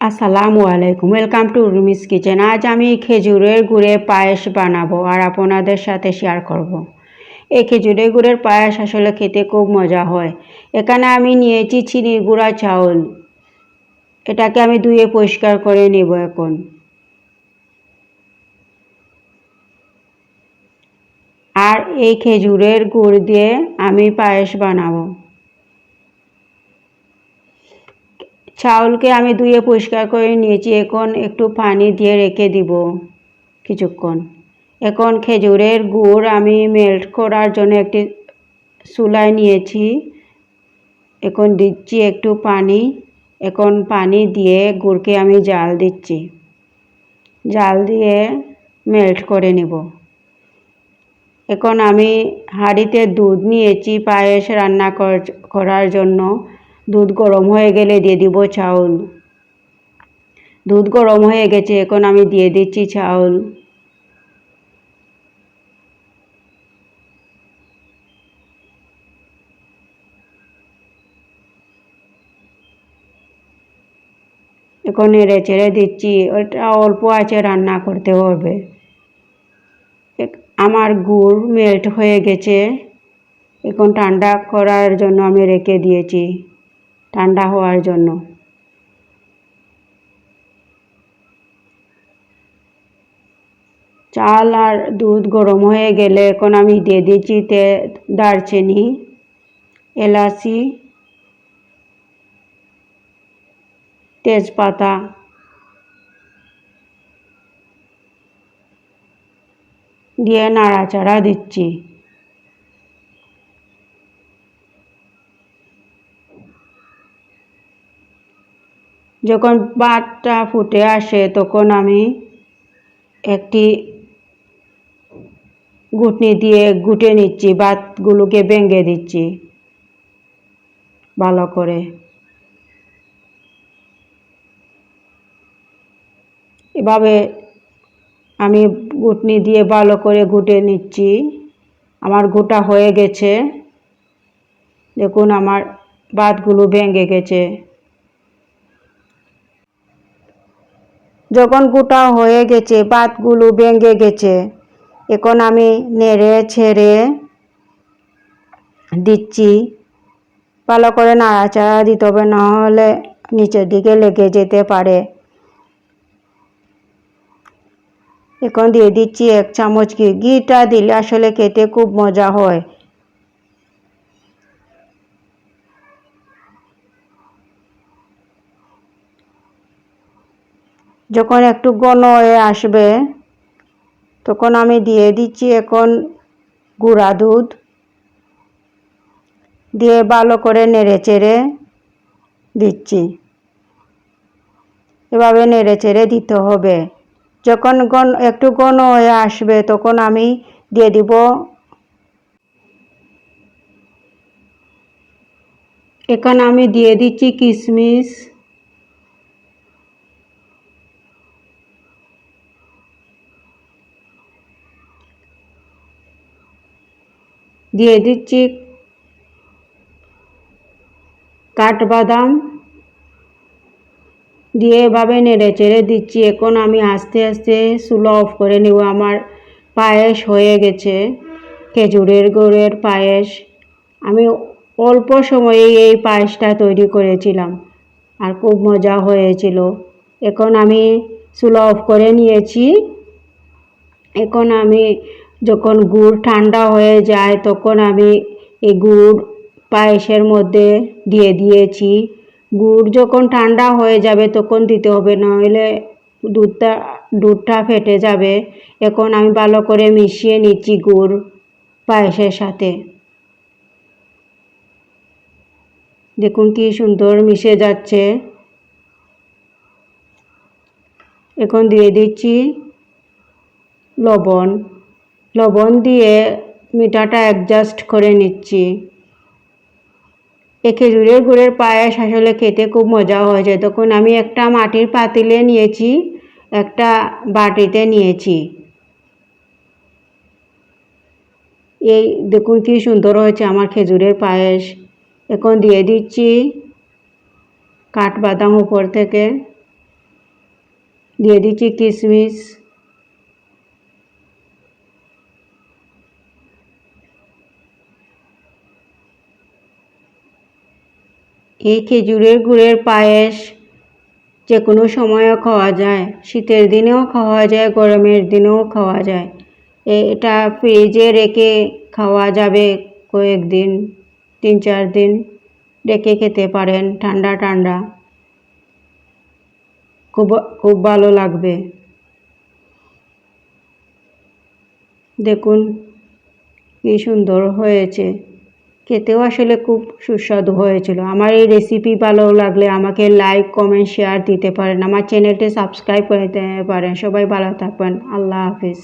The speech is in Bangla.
আসসালামু আলাইকুম। ওয়েলকাম টু রুমিস কিচেন আজ আমি খেজুরের গুড়ে পায়েস বানাবো আর আপনাদের সাথে শেয়ার করব। এই খেজুরের গুড়ের পায়েস আসলে খেতে খুব মজা হয়। এখানে আমি নিয়েছি চিনির গুঁড়া চাউল। এটাকে আমি ধুয়ে পরিষ্কার করে নেব এখন। আর এই খেজুরের গুড় দিয়ে আমি পায়েস বানাবো। চাউলকে আমি ধুয়ে পরিষ্কার করে নিয়েছি। এখন একটু পানি দিয়ে রেখে দিব কিছুক্ষণ। এখন খেজুরের গুড় আমি মেল্ট করার জন্য একটি চুলায় নিয়েছি। এখন দিচ্ছি একটু পানি। এখন পানি দিয়ে গুড়কে আমি জাল দিচ্ছি। জাল দিয়ে মেল্ট করে নেব। এখন আমি হাঁড়িতে দুধ নিয়েছি পায়েস রান্না করার জন্য। দুধ গরম হয়ে গেলে দিয়ে দিব চাউল। দুধ গরম হয়ে গেছে, এখন আমি দিয়ে দিচ্ছি চাউল। এখন নেড়ে চেড়ে দিচ্ছি ওটা অল্প আছে, রান্না করতে হবে। আমার গুড় মেল্ট হয়ে গেছে। এখন ঠান্ডা করার জন্য আমি রেখে দিয়েছি। ঠান্ডা হওয়ার জন্য। চাল আর দুধ গরম হয়ে গেলে এখন আমি দিয়ে দিচ্ছি তে দারচিনি, এলাচি, তেজপাতা। দিয়ে নাড়াচাড়া দিচ্ছি। যখন ভাতটা ফুটে আসে, তখন আমি একটি ঘুটনি দিয়ে গুটে নিচ্ছি ভাতগুলোকে ভেঙে দিচ্ছি ভালো করে। এভাবে আমি ঘুটনি দিয়ে ভালো করে ঘুটে নিচ্ছি। আমার গোটা হয়ে গেছে। দেখুন, আমার ভাতগুলো ভেঙে গেছে। যখন গোটা হয়ে গেছে, পাতগুলো ভেঙে গেছে, এখন আমি নেড়ে ছেড়ে দিচ্ছি। ভালো করে নাড়াচাড়া দিতে হবে, নাহলে নিচের দিকে লেগে যেতে পারে। এখন দিয়ে দিচ্ছি এক চামচ ঘি। ঘিটা দিলে আসলে খেতে খুব মজা হয়। যখন একটু ঘন হয়ে আসবে, তখন আমি দিয়ে দিচ্ছি এখন গুঁড়া দুধ। দিয়ে ভালো করে নেড়ে চেড়ে দিচ্ছি। এভাবে নেড়ে চেড়ে দিতে হবে। যখন গন একটু ঘন হয়ে আসবে, তখন আমি দিয়ে দিব এখানে আমি দিয়ে দিচ্ছি কিশমিশ। দিয়ে দিচ্ছি কাঠবাদাম দিয়ে এভাবে নেড়ে চেড়ে দিচ্ছি। এখন আমি আস্তে আস্তে সুলো অফ করে নেব। আমার পায়েস হয়ে গেছে, খেজুরের গুড়ের পায়েস। আমি অল্প সময়ে এই পায়েসটা তৈরি করেছিলাম আর খুব মজা হয়েছিল। এখন আমি সুলো অফ করে নিয়েছি। এখন আমি যখন গুড় ঠান্ডা হয়ে যায়, তখন আমি এই গুড় পায়েসের মধ্যে দিয়ে দিয়েছি। গুড় যখন ঠান্ডা হয়ে যাবে, তখন দিতে হবে, নইলে দুধটা দুধটা ফেটে যাবে। এখন আমি ভালো করে মিশিয়ে নিচ্ছি গুড় পায়েসের সাথে। দেখুন কি সুন্দর মিশে যাচ্ছে। এখন দিয়ে দিচ্ছি লবণ। লবণ দিয়ে মিঠাটা অ্যাডজাস্ট করে নিচ্ছি। এই খেজুরের গুড়ের পায়েস আসলে খেতে খুব মজা হয়েছে তখন আমি একটা মাটির পাতিলে নিয়েছি, একটা বাটিতে নিয়েছি। এই দেখুন কি সুন্দর হয়েছে আমার খেজুরের পায়েস। এখন দিয়ে দিচ্ছি কাঠবাদাম উপর থেকে। দিয়ে দিচ্ছি কিশমিশ। এই খেজুরের গুড়ের পায়েস যে কোনো সময়ও খাওয়া যায়, শীতের দিনেও খাওয়া যায়, গরমের দিনেও খাওয়া যায়। এটা ফ্রিজে রেখে খাওয়া যাবে কয়েকদিন তিন চার দিন রেখে খেতে পারেন, ঠান্ডা ঠান্ডা। খুব খুব ভালো লাগবে। দেখুন, কি সুন্দর হয়েছে। খেতেও আসলে খুব সুস্বাদু হয়েছিল। আমার এই রেসিপি ভালো লাগলে আমাকে লাইক কমেন্ট শেয়ার দিতে পারেন। আমার চ্যানেলটি সাবস্ক্রাইব করে দিতে পারেন। সবাই ভালো থাকবেন। আল্লাহ হাফিজ।